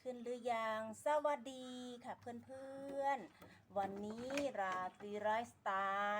ขึ้นหรือยัง สวัสดีค่ะเพื่อนๆ วันนี้ราตรีไลฟ์สไต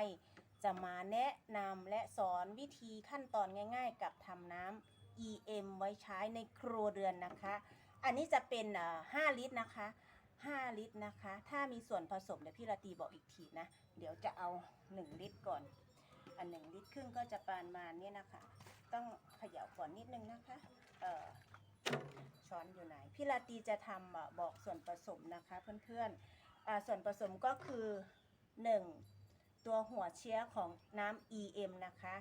ล์จะมาแนะนำและสอนวิธีขั้นตอนง่ายๆ กับทำน้ำ EM ไว้ใช้ในครัวเรือนนะคะ อันนี้จะเป็น 5 ลิตรนะคะ 5 ลิตรนะคะ ถ้ามีส่วนผสมเดี๋ยวพี่ราตรีบอกอีกทีนะ เดี๋ยวจะเอา 1 ลิตรก่อน อันหนึ่งลิตรครึ่งก็จะประมาณเนี้ยนะคะ ต้องเขย่าก่อนนิดนึงนะคะ เอ่อ ช้อนอยู่ไหน พี่ลาตีจะทำบอกส่วนผสมนะคะเพื่อนๆส่วนผสมก็คือ 1. ตัวหัวเชื้อของน้ำ EM นะคะ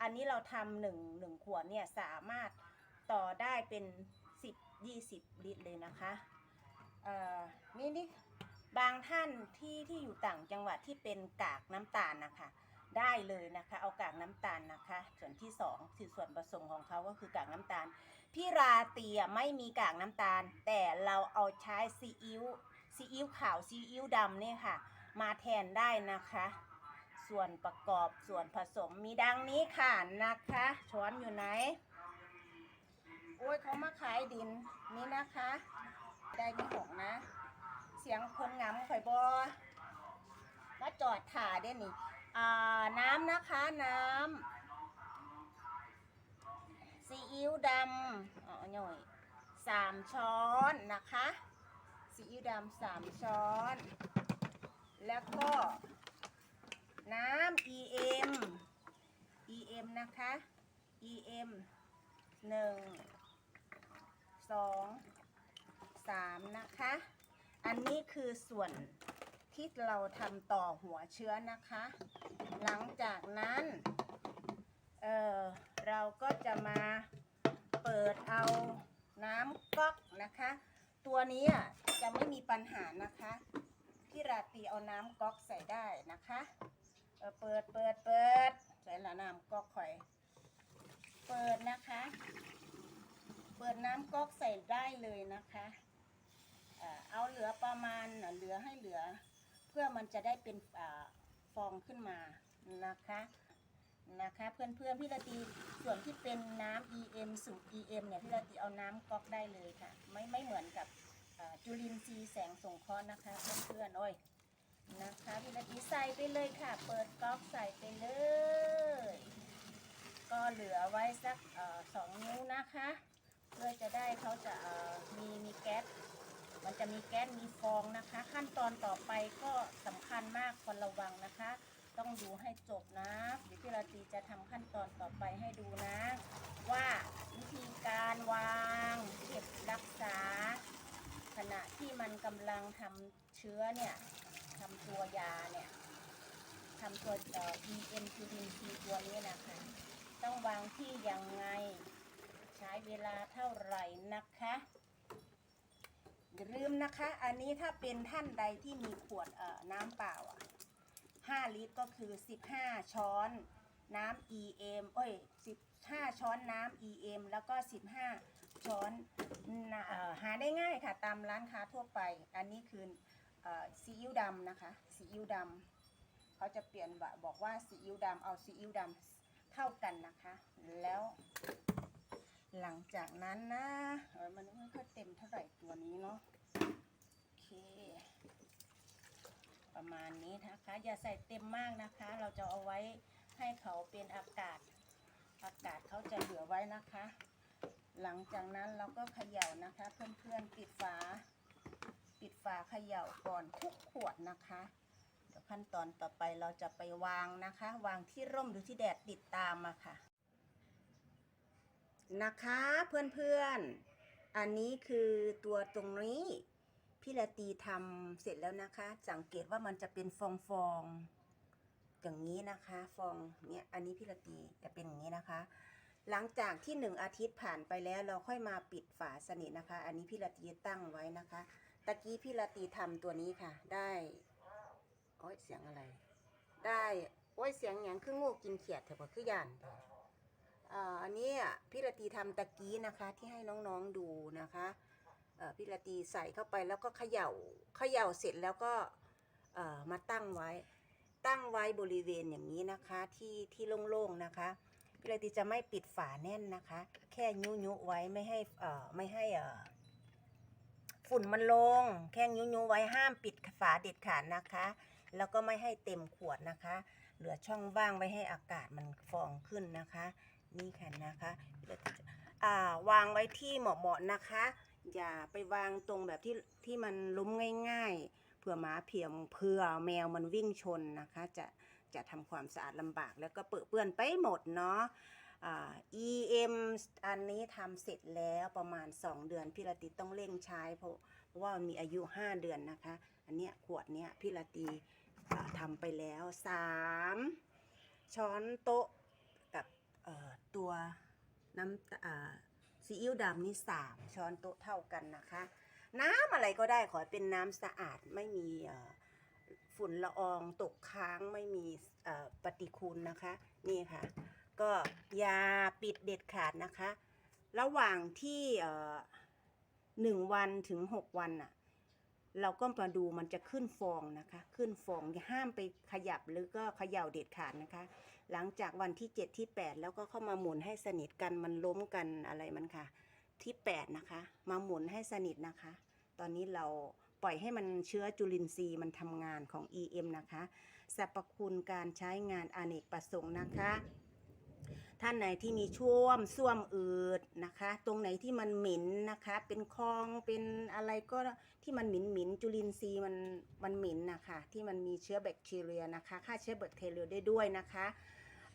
อันนี้เราทำหนึ่งหนึ่งขวดเนี่ยสามารถต่อได้เป็น 10 20 ลิตรเลยนะคะนี่นี่บางท่านที่ที่อยู่ต่างจังหวัดที่เป็นกากน้ำตาลนะคะ ได้เลยนะคะ เอากากน้ำตาลนะคะ ส่วนที่สองคือส่วนผสมของเขาก็คือกากน้ำตาลพี่ราตีอะไม่มีกากน้ำตาล แต่เราเอาใช้ซีอิ๊วซีอิ๊วขาวซีอิ๊วดำเนี่ยค่ะ มาแทนได้นะคะ ส่วนประกอบส่วนผสมมีดังนี้ค่ะนะคะ ช้อนอยู่ไหนโอ้ยเขามาขายดินนี่นะคะ ได้ไม่หกนะ เสียงคนงำข่อยบอมาจอดถ่าได้นี่ น้ำนะคะน้ำซีอิ๊วดำอ๋อหน่อยสามช้อนนะคะซีอิ๊วดำสามช้อน แล้วก็น้ำ EM EM นะคะ EM หนึ่งสองสามนะคะ อันนี้คือส่วน ที่เราทำต่อหัวเชื้อนะคะ หลังจากนั้น เออเราก็จะมาเปิดเอาน้ำก๊อกนะคะ ตัวนี้อะจะไม่มีปัญหานะคะพี่ราตีเอาน้ำก๊อกใส่ได้นะคะเออเปิดเปิดเปิดใส่ละน้ำก๊อกข่อย เปิดนะคะ เปิดน้ำก๊อกใส่ได้เลยนะคะเอาเหลือประมาณเหลือให้เหลือ พื่อมันจะได้เป็นอฟองขึ้นมานะคะนะคะ เพื่อนๆพี่ละตีส่วนที่เป็นน้ำ EM สูตร EM เนี่ยพี่ละตีเอาน้ำก๊อกได้เลยค่ะ ไม่ไม่เหมือนกับจุลินทรีย์แสงส่งเคราะห์นะคะ เพื่อนๆโอ้ยนะคะพี่ละตีใส่ไปเลยค่ะ เปิดก๊อกใส่ไปเลย ก็เหลือไว้สักสองนิ้วนะคะ เพื่อจะได้เขาจะมีมีแก๊ส มันจะมีแก๊สมีฟองนะคะ ขั้นตอนต่อไปก็สำคัญมากควรระวังนะคะ ต้องดูให้จบนะเดี๋ยวพี่ราตรีจะทำขั้นตอนต่อไปให้ดูนะ ว่าวิธีการวางเก็บรักษา ขณะที่มันกำลังทำเชื้อเนี่ยทำตัวยาเนี่ยทำตัวเอ่อ EM จุลินทีตัวนี้นะคะ ต้องวางที่ยังไง ใช้เวลาเท่าไหร่นะคะ อย่าลืมนะคะ อันนี้ถ้าเป็นท่านใดที่มีขวดเอ่อน้ำเปล่าอะ5ลิตรก็คือ 15 ช้อนน้ำ EM เอ้ย15 ช้อนน้ำ EM แล้วก็ 15 ช้อนน่ะเอ่อหาได้ง่ายค่ะ ตามร้านค้าทั่วไป อันนี้คือเอ่อซีอิ๊วดำนะคะซีอิ๊วดำเขาจะเปลี่ยนบอกว่าซีอิ๊วดำเอาซีอิ๊วดำเท่ากันนะคะ แล้ว หลังจากนั้นนะมันไม่ค่อยเต็มเท่าไหร่ตัวนี้เนาะโอเค ประมาณนี้นะคะ อย่าใส่เต็มมากนะคะ เราจะเอาไว้ให้เขาเป็นอากาศ อากาศเขาจะเหลือไว้นะคะ หลังจากนั้นเราก็เขย่านะคะ เพื่อนๆปิดฝา ปิดฝาเขย่าก่อนทุกขวดนะคะเดี๋ยวขั้นตอนต่อไปเราจะไปวางนะคะ วางที่ร่มหรือที่แดดติดตามมาค่ะ นะคะเพื่อนๆ อันนี้คือตัวตรงนี้พี่ละตีทำเสร็จแล้วนะคะ สังเกตว่ามันจะเป็นฟองฟองๆอย่างนี้นะคะ ฟองเนี่ยอันนี้พี่ละตีจะเป็นอย่างนี้นะคะ หลังจากที่หนึ่งอาทิตย์ผ่านไปแล้วเราค่อยมาปิดฝาสนิทนะคะ อันนี้พี่ละตีตั้งไว้นะคะ ตะกี้พี่ละตีทำตัวนี้ค่ะ ได้โอ้ยเสียงอะไร ได้โอ้ยเสียงอย่างคืองูกินเขียดเถอะคือยานเถ อันนี้พี่ระตีทำตะกี้นะคะที่ให้น้องๆดูนะคะพี่ระตีใส่เข้าไปแล้วก็เขย่าเขย่าเสร็จแล้วก็มาตั้งไว้ ตั้งไว้บริเวณอย่างนี้นะคะที่ที่โล่งๆนะคะพี่ระตีจะไม่ปิดฝาแน่นนะคะ แค่ยุยุๆไว้ไม่ให้ไม่ให้ฝุ่นมันลงแข้งยุ้ๆไว้ห้ามปิดฝาเด็ดขาดนะคะ แล้วก็ไม่ให้เต็มขวดนะคะ เหลือช่องว่างไว้ให้อากาศมันฟองขึ้นนะคะ นี่ค่ะนะคะอ่าวางไว้ที่เหมาะๆนะคะ อย่าไปวางตรงแบบที่ที่มันล้มง่ายๆเผื่อหมาเพียมเผื่อแมวมันวิ่งชนนะคะ จะจะทำความสะอาดลำบากแล้วก็เปื้อนเปื้อนไปหมดเนาะอ EM อันนี้ทำเสร็จแล้วประมาณ 2 เดือนพี่ละติต้องเร่งใช้เพราะเพราะว่ามันมีอายุ 5 เดือนนะคะ อันเนี้ยขวดเนี้ยพี่ละตีทำไปแล้ว 3 ช้อนโต๊ะ ตัวน้ำซีอิ๊วดำนี่3ช้อนโต๊ะเท่ากันนะคะ น้ำอะไรก็ได้ขอเป็นน้ำสะอาดไม่มีฝุ่นละอองตกค้างไม่มีปฏิคูลนะคะ นี่ค่ะ ก็อย่าปิดเด็ดขาดนะคะ ระหว่างที่หนึ่งวันถึงหกวันน่ะ เราก็มาดูมันจะขึ้นฟองนะคะ ขึ้นฟองห้ามไปขยับหรือก็เขย่าเด็ดขาดนะคะ หลังจากวันที่ 7 ที่ 8 แล้วก็เข้ามาหมุนให้สนิทกันมันล้มกันอะไรมันค่ะ ที่ 8 นะคะ มาหมุนให้สนิทนะคะ ตอนนี้เราปล่อยให้มันเชื้อจุลินทรีย์มันทำงานของ EM นะคะสรรพคุณการใช้งานอเนกประสงค์นะคะ ท่านไหนที่มีช่วมส้วมอืดนะคะ ตรงไหนที่มันเหม็นนะคะ เป็นคลองเป็นอะไรก็ที่มันหมิ่นหมินจุลินทรีย์มันมันเหม็นนะคะ ที่มันมีเชื้อแบคทีเรียนะคะฆ่าเชื้อแบคทีเรียได้ด้วยนะคะ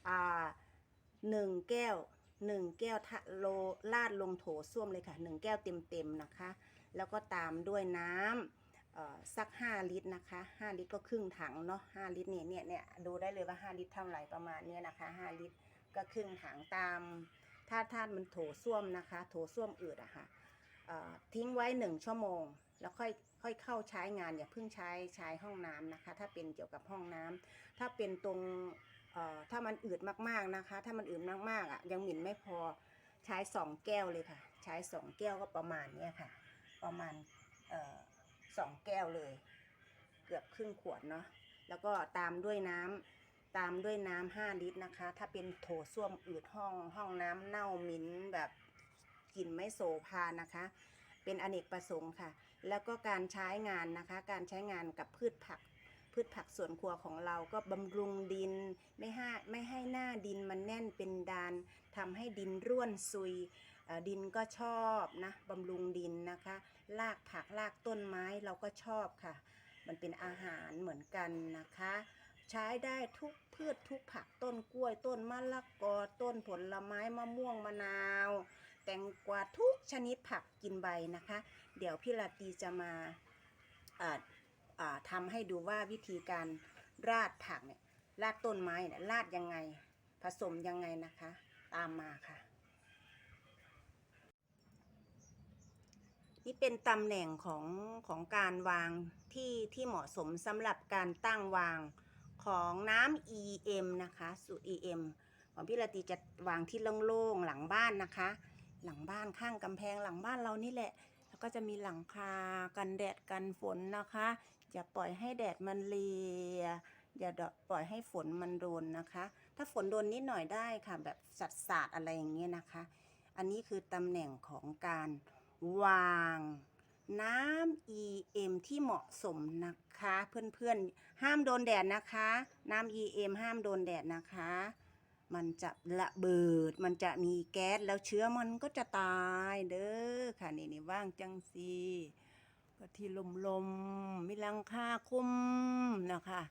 อ่าหนึ่งแก้วหนึ่งแก้วทะโลลาดลงโถส้วมเลยค่ะหนึ่งแก้วเต็มๆนะคะ แล้วก็ตามด้วยน้ำสัก 5 ลิตรนะคะ 5 ลิตรก็ครึ่งถังเนาะ5ลิตรเนี่ยเนี่ยเนี่ยดูได้เลยว่า 5 ลิตรเท่าไหร่ประมาณนี้นะคะ 5 ลิตร ก็ครึ่งถังตาม ถ้าท่านมันโถส้วมนะคะ โถส้วมอืดอะค่ะเอ่อทิ้งไว้หนึ่งชั่วโมง แล้วค่อยค่อยเข้าใช้งานอย่าเพิ่งใช้ใช้ห้องน้ำนะคะ ถ้าเป็นเกี่ยวกับห้องน้ำถ้าเป็นตรงถ้ามันอืดมากๆนะคะ ถ้ามันอืดมากๆอะยังหมิ่นไม่พอใช้สองแก้วเลยค่ะ ใช้สองแก้วก็ประมาณเนี้ยค่ะ ประมาณสองแก้วเลย เกือบครึ่งขวดเนาะแล้วก็ตามด้วยน้ำ ตามด้วยน้ำห้าลิตรนะคะ ถ้าเป็นโถส้วมอืดห้อง ห้องน้ำเน่าหมินแบบกลิ่นไม่โสภานะคะ เป็นอเนกประสงค์ค่ะ แล้วก็การใช้งานนะคะ การใช้งานกับพืชผัก พืชผักสวนครัวของเราก็บำรุงดิน ไม่ให้ไม่ให้หน้าดินมันแน่นเป็นดานทำให้ดินร่วนซุยดินก็ชอบนะบำรุงดินนะคะรากผักรากต้นไม้เราก็ชอบค่ะ มันเป็นอาหารเหมือนกันนะคะ ใช้ได้ทุกพืชทุกผักต้นกล้วย ต้นมะละกอต้นผลไม้มะม่วงมะนาว แตงกวาทุกชนิดผักกินใบนะคะ เดี๋ยวพี่ลาตีจะมาอ่าอ่าทำให้ดูว่าวิธีการราดผักเนี่ยราดต้นไม้เนี่ยราดยังไง ผสมยังไงนะคะ ตามมาค่ะ นี่เป็นตำแหน่งของของการวางที่ที่เหมาะสมสำหรับการตั้งวาง ของน้ำ EM นะคะ สูตร EM ของพี่ละตีจะวางที่โล่งๆหลังบ้านนะคะ หลังบ้านข้างกำแพงหลังบ้านเรานี่แหละ แล้วก็จะมีหลังคากันแดดกันฝนนะคะอย่าปล่อยให้แดดมันเลียอย่าปล่อยให้ฝนมันโดนนะคะ ถ้าฝนโดนนิดหน่อยได้ค่ะ แบบสัดสาดอะไรอย่างเงี้ยนะคะ อันนี้คือตำแหน่งของการวาง น้ำ EM ที่เหมาะสมนะคะ เพื่อนๆ ห้ามโดนแดดนะคะ น้ำ EM ห้ามโดนแดดนะคะ มันจะระเบิด มันจะมีแก๊สแล้วเชื้อมันก็จะตายเด้อค่ะนี่นี่ว่างจังซีก็ที่ลมลมมีลังคาคุมนะคะ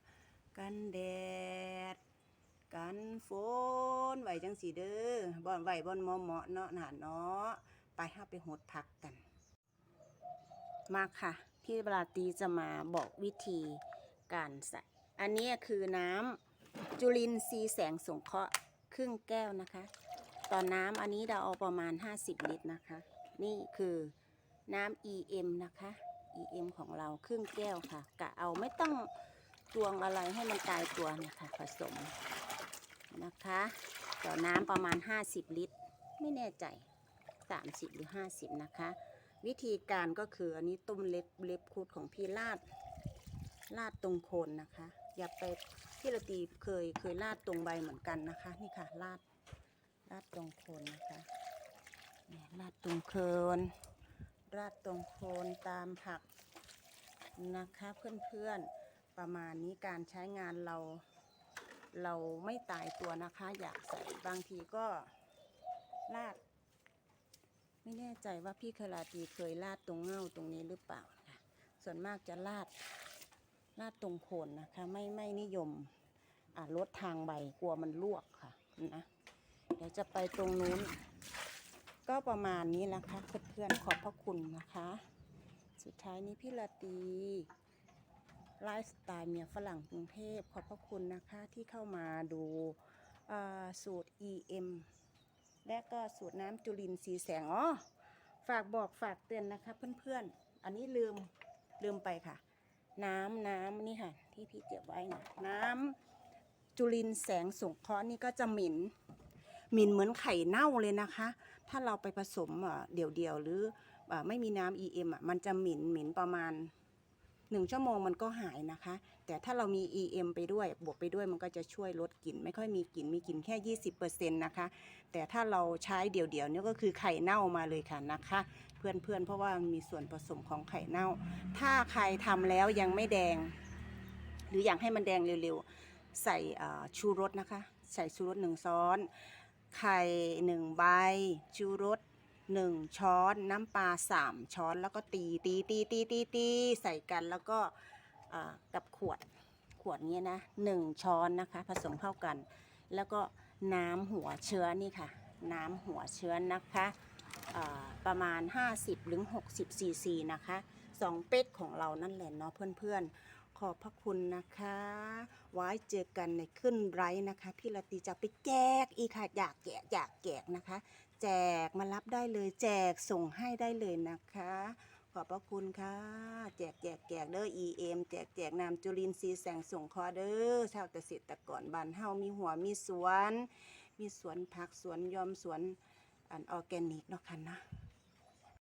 กันแดด กันฝนไหวจังสีเด้อบ่อนไหวบ่อนหมาะเหมาะเนาะหนาเนาะไปห้าไปหดพักกัน มาค่ะ พี่บราตีจะมาบอกวิธีการใส่ อันนี้คือน้ำจุลินทรีย์แสงสงเคราะห์ครึ่งแก้วนะคะ ต่อน้ำอันนี้เราเอาประมาณ 50 ลิตรนะคะ นี่คือน้ำ EM นะคะ EM ของเราครึ่งแก้วค่ะ กะเอาไม่ต้องตวงอะไรให้มันตายตัวนี่ยค่ะผสมนะคะ ต่อน้ำประมาณ 50 ลิตร ไม่แน่ใจ 30 หรือ 50 นะคะ วิธีการก็คืออันนี้ต้มเล็บเล็บคูดของพี่ลาดลาดตรงโคนนะคะ อย่าไปพี่ละตีเคยเคยลาดตรงใบเหมือนกันนะคะ นี่ค่ะลาดลาดตรงโคนนะคะเนี่ยลาดตรงโคนราดตรงโคนตามผักนะคะเพื่อนๆประมาณนี้การใช้งานเราเราไม่ตายตัวนะคะ อยากใส่บางทีก็ราด ไม่แน่ใจว่าพี่คลาตีเคยราดตรงเง่าตรงนี้หรือเปล่าค่ะส่วนมากจะราดราดตรงโคนนะคะ ไม่ไม่นิยมอ่าลดทางใบกลัวมันลวกค่ะนะเดี๋ยวจะไปตรงนู้น ก็ประมาณนี้นะคะเพื่อนๆขอบพระคุณนะคะ สุดท้ายนี้พี่ลาตีไลฟ์สไตล์เมียฝรั่งกรุงเทพขอบพระคุณนะคะที่เข้ามาดูสูตร EM และก็สูตรน้ำจุลินทรีย์แสงอ๋อฝากบอกฝากเตือนนะคะเพื่อนๆ อันนี้ลืมลืมไปค่ะ น้ำน้ำนี่ค่ะ ที่พี่เก็บไว้นะน้ำจุลินแสงสงเคราะห์นี่ก็จะหมิ่นหมิ่นเหมือนไข่เน่าเลยนะคะ ถ้าเราไปผสมเดี่ยวๆหรือไม่มีน้ำ EM อะมันจะหมิ่นหมิ่นประมาณ หนึ่งชั่วโมงมันก็หายนะคะ แต่ถ้าเรามี EM ไปด้วย บวกไปด้วยมันก็จะช่วยลดกลิ่น ไม่ค่อยมีกลิ่น มีกลิ่นแค่ 20%นะคะ แต่ถ้าเราใช้เดี่ยวๆเนี่ยก็คือไข่เน่ามาเลยค่ะนะคะ เพื่อนๆ เพราะว่ามีส่วนผสมของไข่เน่า ถ้าใครทำแล้วยังไม่แดง หรืออยากให้มันแดงเร็วๆ ใส่ชูรสนะคะ ใส่ชูรสหนึ่งช้อน ไข่หนึ่งใบ ชูรส หนึ่งช้อนน้ำปลาสามช้อนแล้วก็ตีตีตีตีตีตีใส่กันแล้วก็กับขวดขวดนี้นะหนึ่งช้อนนะคะ ผสมเข้ากัน แล้วก็น้ำหัวเชื้อนี่ค่ะ น้ำหัวเชื้อนะคะประมาณ 50หรือ60ซีซีนะคะสองเป๊กของเรานั่นแหละเนาะเพื่อนๆ ขอบพระคุณนะคะ ไว้เจอกันในขึ้นไรฟ์นะคะ พี่ละตีจะไปแจกอีกค่ะ อยากแจกอยากแจกนะคะ แจกมารับได้เลย แจกส่งให้ได้เลยนะคะ ขอบพระคุณค่ะ แจกแจกแจกเด้อ EM แจกแจกนามจุลินทรีย์แสงส่งคอเด้อชาวเกษตรกรบ้านเฮามีหัวมีสวน มีสวนผักสวนยอมสวนอันออร์แกนิกเนาะค่ะนะ